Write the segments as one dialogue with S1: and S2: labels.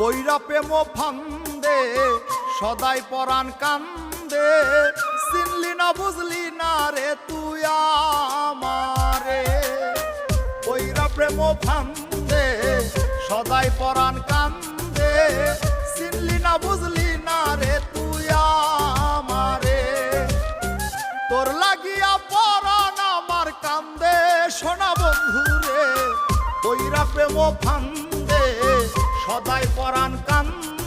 S1: পৈরা প্রেম ফান্দে, সদাই পরাণ কান্দে। চিনলি না, বুঝলি না রে তুই আমারে। পৈরা প্রেম ফান্দে, সদাই পরাণ কান্দে। চিনলি না, বুঝলি না রে তুই আমারে। তোর লাগিয়া পরাণ আমার কান্দে, সোনা বন্ধু রে কইরা প্রেম ফান্দে সদাই পরাণ কান্দে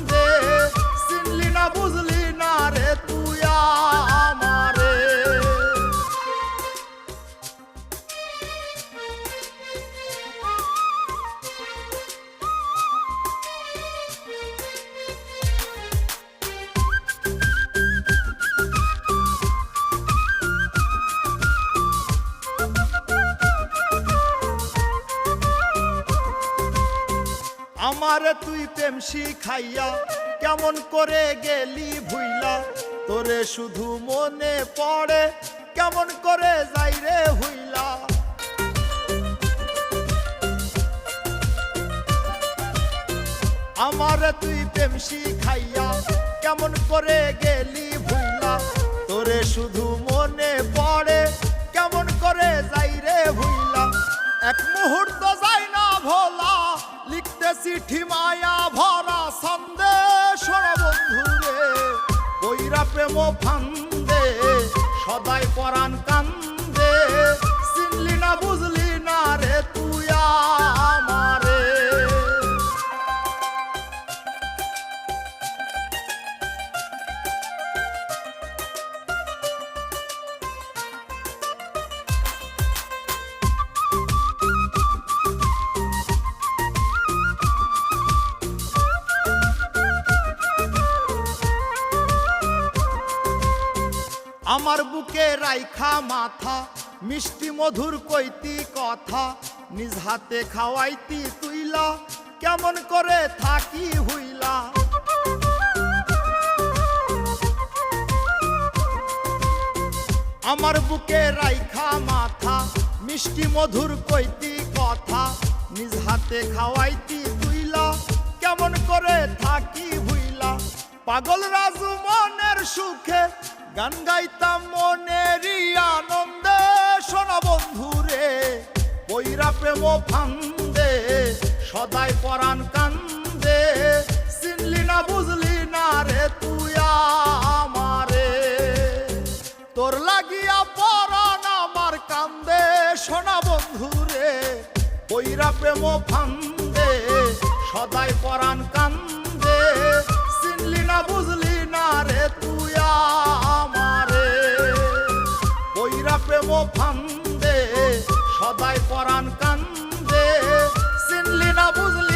S1: আমারে তুই প্রেম শিখাইয়া কেমন করে গেলি ভুইলা? তোরে শুধু মনে পড়ে কেমন করে যাই রে হইলা আমারে তুই প্রেম শিখাইয়া কেমন করে গেলি ভুইলা? তোরে শুধু মনে পড়ে লিখতে চিঠি মায়া ভরা সন্দেশ বন্ধুরে বৈরা প্রেম ফান্দে। আমার বুকে রাইখা মাথা, মিষ্টি মধুর কইতি কথা, নিজ হাতে খাওয়াইতি তুইলা, কেমন করে থাকি হইলা। আমার বুকে রাইখা মাথা, মিষ্টি মধুর কইতি কথা, নিজ হাতে খাওয়াইতি তুইলা, কেমন করে থাকি ভুইলা পাগল রাজু মনের সুখে গান গাইতাম মনেরই আনন্দে শোনা বন্ধু রে বইরা প্রেম ফান্দে, সদাই পরাণ কান্দে। চিনলি না, বুঝলি না রে তুই আমারে। তোর লাগিয়া পরাণ আমার কান্দে, সোনা বন্ধু রে বইরা প্রেম ফান্দে, সদাই পরাণ কান্দে। চিনলি না, বুঝলি না রে তুই পীরা প্রেম ফান্দে সদাই পরাণ কান্দে। সিনলি না বুঝলি